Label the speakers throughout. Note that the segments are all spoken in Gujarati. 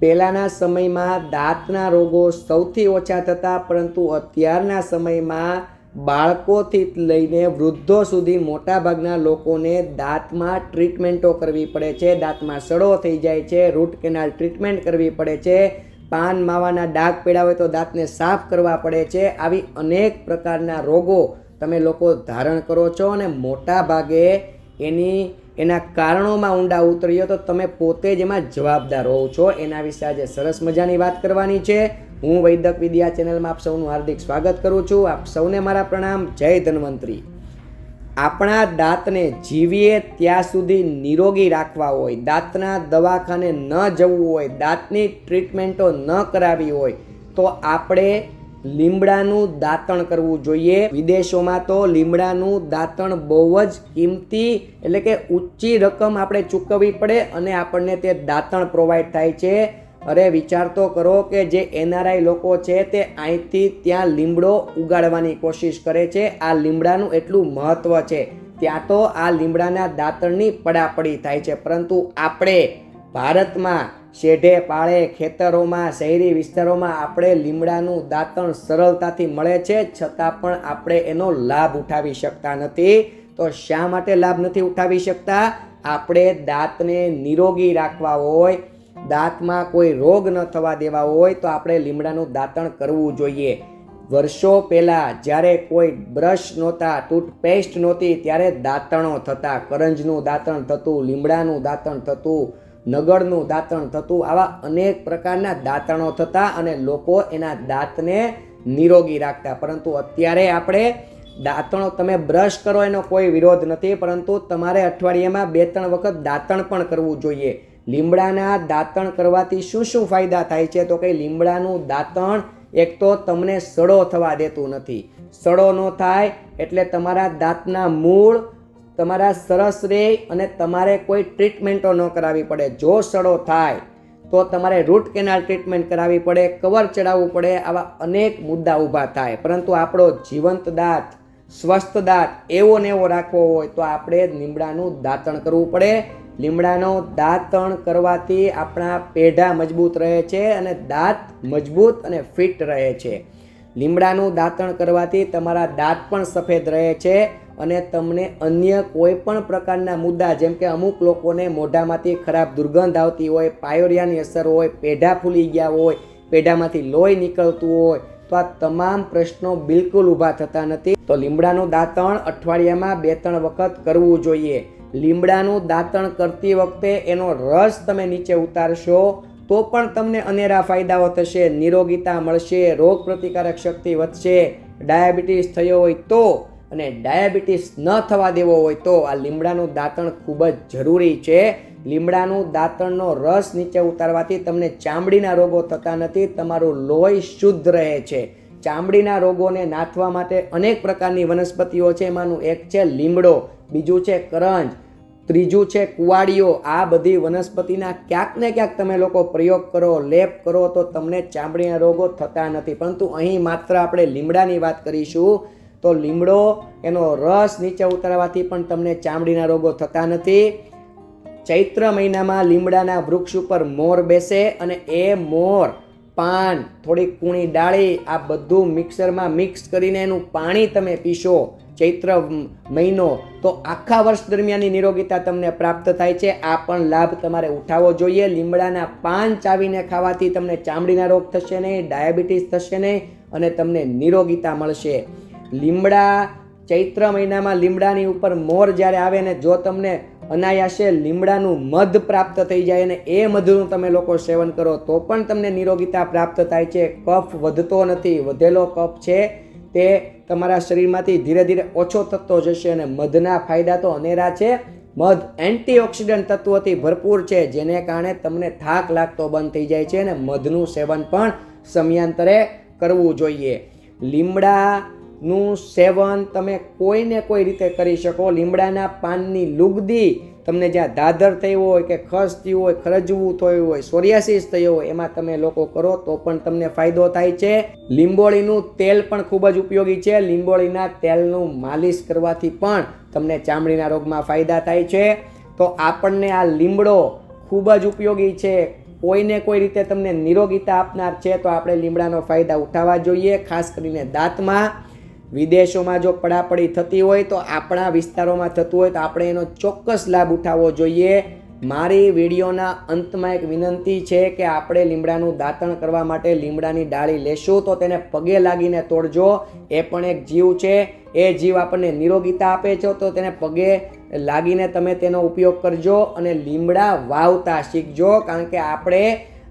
Speaker 1: પહેલાંના સમયમાં દાંતના રોગો સૌથી ઓછા થતા, પરંતુ અત્યારના સમયમાં બાળકોથી લઈને વૃદ્ધો સુધી મોટાભાગના લોકોને દાંતમાં ટ્રીટમેન્ટો કરવી પડે છે. દાંતમાં સડો થઈ જાય છે, રૂટ કેનાલ ટ્રીટમેન્ટ કરવી પડે છે. પાન માવાના ડાઘ પીડા હોય તો દાંતને સાફ કરવા પડે છે. આવી અનેક પ્રકારના રોગો તમે લોકો ધારણ કરો છો અને મોટાભાગે એની એના કારણોમાં ઊંડા ઉતરીએ તો તમે પોતે જ એમાં જવાબદાર હોવ છો. એના વિશે આજે સરસ મજાની વાત કરવાની છે. હું વૈદક વિદ્યા ચેનલમાં આપ સૌનું હાર્દિક સ્વાગત કરું છું. આપ સૌને મારા પ્રણામ. જય ધન્વંતરી. આપણા દાંતને જીવીએ ત્યાં સુધી નિરોગી રાખવા હોય, દાંતના દવાખાને ન જવું હોય, દાંતની ટ્રીટમેન્ટો ન કરાવી હોય, તો આપણે લીમડાનું દાંતણ કરવું જોઈએ. વિદેશોમાં તો લીમડાનું દાંતણ બહુ જ કિંમતી એટલે કે ઊંચી રકમ આપણે ચૂકવવી પડે અને આપણને તે દાંતણ પ્રોવાઈડ થાય છે. અરે, વિચાર તો કરો કે જે એનઆરઆઈ લોકો છે તે અહીંથી ત્યાં લીમડો ઉગાડવાની કોશિશ કરે છે. આ લીમડાનું એટલું મહત્ત્વ છે. ત્યાં તો આ લીમડાના દાંતણની પડાપડી થાય છે. પરંતુ આપણે ભારતમાં શેઢે પાળે ખેતરોમાં, શહેરી વિસ્તારોમાં આપણે લીમડાનું દાંતણ સરળતાથી મળે છે, છતાં પણ આપણે એનો લાભ ઉઠાવી શકતા નથી. તો શા માટે લાભ નથી ઉઠાવી શકતા? આપણે દાંતને નિરોગી રાખવા હોય, દાંતમાં કોઈ રોગ ન થવા દેવા હોય, તો આપણે લીમડાનું દાંતણ કરવું જોઈએ. વર્ષો પહેલાં જ્યારે કોઈ બ્રશ નહોતા, ટૂથપેસ્ટ નહોતી, ત્યારે દાંતણો થતા. કરંજનું દાંતણ થતું, લીમડાનું દાંતણ થતું. નગરનું દાંતણ થતું, આવા અનેક પ્રકારના દાંતણો થતા અને લોકો એના દાંતને નિરોગી રાખતા. પરંતુ અત્યારે આપણે દાંતણો તમે બ્રશ કરો એનો કોઈ વિરોધ નથી, પરંતુ તમારે અઠવાડિયામાં બે ત્રણ વખત દાંતણ પણ કરવું જોઈએ. લીમડાના દાંતણ કરવાથી શું શું ફાયદા થાય છે? તો કે લીમડાનું દાંતણ એક તો તમને સડો થવા દેતું નથી. સડો ન થાય એટલે તમારા દાંતના મૂળ તમારા સરસ રહે અને તમારે કોઈ ટ્રીટમેન્ટો ન કરાવવી પડે. જો સડો થાય, તો તમારે રૂટ કેનાલ ટ્રીટમેન્ટ કરાવવી પડે, કવર ચડાવવું પડે, આવા અનેક મુદ્દા ઊભા થાય. પરંતુ આપણો જીવંત દાંત, સ્વસ્થ દાંત એવો ને એવો રાખવો હોય, તો આપણે લીમડાનું દાંતણ કરવું પડે. લીમડાનો દાંતણ કરવાથી આપણા પેઢા મજબૂત રહે છે અને દાંત મજબૂત અને ફિટ રહે છે. લીમડાનું દાંતણ કરવાથી તમારા દાંત પણ સફેદ રહે છે. અને તમને અન્ય કોઈ પણ પ્રકારના મુદ્દા, જેમ કે અમુક લોકોને મોઢામાંથી ખરાબ દુર્ગંધ આવતી હોય, પાયોરિયાની અસર હોય, પેઢા ફૂલી ગયા હોય, પેઢામાંથી લોહી નીકળતું હોય, તો આ તમામ પ્રશ્નો બિલકુલ ઊભા થતા નથી. તો લીમડાનું દાંતણ અઠવાડિયામાં બે ત્રણ વખત કરવું જોઈએ. લીમડાનું દાંતણ કરતી વખતે એનો રસ તમે નીચે ઉતારશો, તો પણ તમને અનેરા ફાયદાઓ થશે, નિરોગીતા મળશે રોગ પ્રતિકારક શક્તિ વધશે, ડાયાબિટીસ થયો હોય તો અને ડાયાબિટીસ ન થવા દેવો હોય તો આ લીમડાનું દાંતણ ખૂબ જ જરૂરી છે. લીમડાનું દાંતણનો રસ નીચે ઉતારવાથી તમને ચામડીના રોગો થતા નથી, તમારું લોહી શુદ્ધ રહે છે. ચામડીના રોગોને નાથવા માટે અનેક પ્રકારની વનસ્પતિઓ છે, એમાંનું એક છે લીમડો, બીજું છે કરંજ, ત્રીજું છે કુવાડીઓ. આ બધી વનસ્પતિના ક્યાંક ને ક્યાંક તમે લોકો પ્રયોગ કરો, લેપ કરો તો તમને ચામડીના રોગો થતા નથી. પરંતુ અહીં માત્ર આપણે લીમડાની વાત કરીશું. તો લીમડો એનો રસ નીચે ઉતારવાથી પણ તમને ચામડીના રોગો થતા નથી. ચૈત્ર મહિનામાં લીમડાના વૃક્ષ ઉપર મોર બેસે અને એ મોર પાન થોડી કૂણી ડાળી આ બધું મિક્સરમાં મિક્સ કરીને એનું પાણી તમે પીશો ચૈત્ર મહિનો, તો આખા વર્ષ દરમિયાનની નિરોગીતા તમને પ્રાપ્ત થાય છે. આ પણ લાભ તમારે ઉઠાવવો જોઈએ. લીમડાના પાન ચાવીને ખાવાથી તમને ચામડીના રોગ થશે નહીં, ડાયાબિટીસ થશે નહીં અને તમને નિરોગીતા મળશે. લીમડા, ચૈત્ર મહિનામાં લીમડાની ઉપર મોર જ્યારે આવે ને જો તમને અનાયાસે લીમડાનું મધ પ્રાપ્ત થઈ જાય અને એ મધનું તમે લોકો સેવન કરો, તો પણ તમને નિરોગીતા પ્રાપ્ત થાય છે. કફ વધતો નથી, વધેલો કફ છે, તે તમારા શરીરમાંથી ધીરે ધીરે ઓછો થતો જશે અને મધના ફાયદા તો અનેરા છે. મધ એન્ટીઓક્સિડન્ટ તત્વોથી ભરપૂર છે, જેને કારણે તમને થાક લાગતો બંધ થઈ જાય છે અને મધનું સેવન પણ સમયાંતરે કરવું જોઈએ. લીમડાનું સેવન તમે કોઈને કોઈ રીતે કરી શકો. લીમડાના પાનની લુગદી તમને જ્યાં દાદર થઈ હોય કે ખસ થયું હોય, ખરજવું થયું હોય, સોરિયાસિસ થયો હોય, એમાં તમે લોકો કરો તો પણ તમને ફાયદો થાય છે. લીંબોળીનું તેલ પણ ખૂબ જ ઉપયોગી છે. લીંબોળીના તેલનું માલિશ કરવાથી પણ તમને ચામડીના રોગમાં ફાયદા થાય છે. તો આપણને આ લીમડો ખૂબ જ ઉપયોગી છે. કોઈને કોઈ રીતે તમને નિરોગીતા આપનાર છે તો આપણે લીમડાનો ફાયદા ઉઠાવવા જોઈએ, ખાસ કરીને દાંતમાં. વિદેશોમાં જો પડાપડી થતી હોય તો આપણા વિસ્તારોમાં થતું હોય તો આપણે એનો ચોક્કસ લાભ ઉઠાવવો જોઈએ. મારી વિડીયોના અંતમાં એક વિનંતી છે કે આપણે લીમડાનું દાંતણ કરવા માટે લીમડાની ડાળી લેશું તો તેને પગે લાગીને તોડજો. એ પણ એક જીવ છે. એ જીવ આપણને નિરોગીતા આપે છે તો તેને પગે લાગીને તમે તેનો ઉપયોગ કરજો અને લીમડા વાવતા શીખજો. કારણ કે આપણે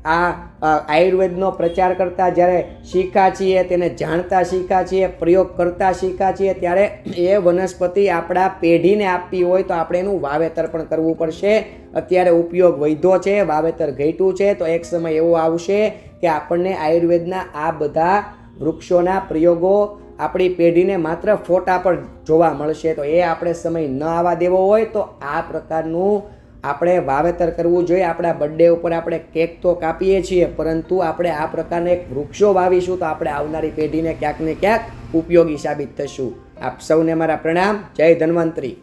Speaker 1: આ આયુર્વેદનો પ્રચાર કરતા જ્યારે શીખા છીએ, તેને જાણતા શીખા છીએ, પ્રયોગ કરતા શીખા છીએ, ત્યારે એ વનસ્પતિ આપણા પેઢીને આપવી હોય તો આપણે એનું વાવેતર પણ કરવું પડશે. અત્યારે ઉપયોગ વધ્યો છે, વાવેતર ઘટ્યું છે, તો એક સમય એવો આવશે કે આપણને આયુર્વેદના આ બધા વૃક્ષોના પ્રયોગો આપણી પેઢીને માત્ર ફોટા પર જોવા મળશે. તો એ આપણે સમય ન આવવા દેવો હોય તો આ પ્રકારનું આપણે વાવેતર કરવું જોઈએ, આપણા બર્થડે ઉપર આપણે કેક તો કાપીએ છીએ, પરંતુ આપણે આ પ્રકારના એક વૃક્ષો વાવીશું તો આપણે આવનારી પેઢીને ક્યાંક ને ક્યાંક ઉપયોગી સાબિત થશું. આપ સૌને મારા પ્રણામ, જય ધન્વંતરી.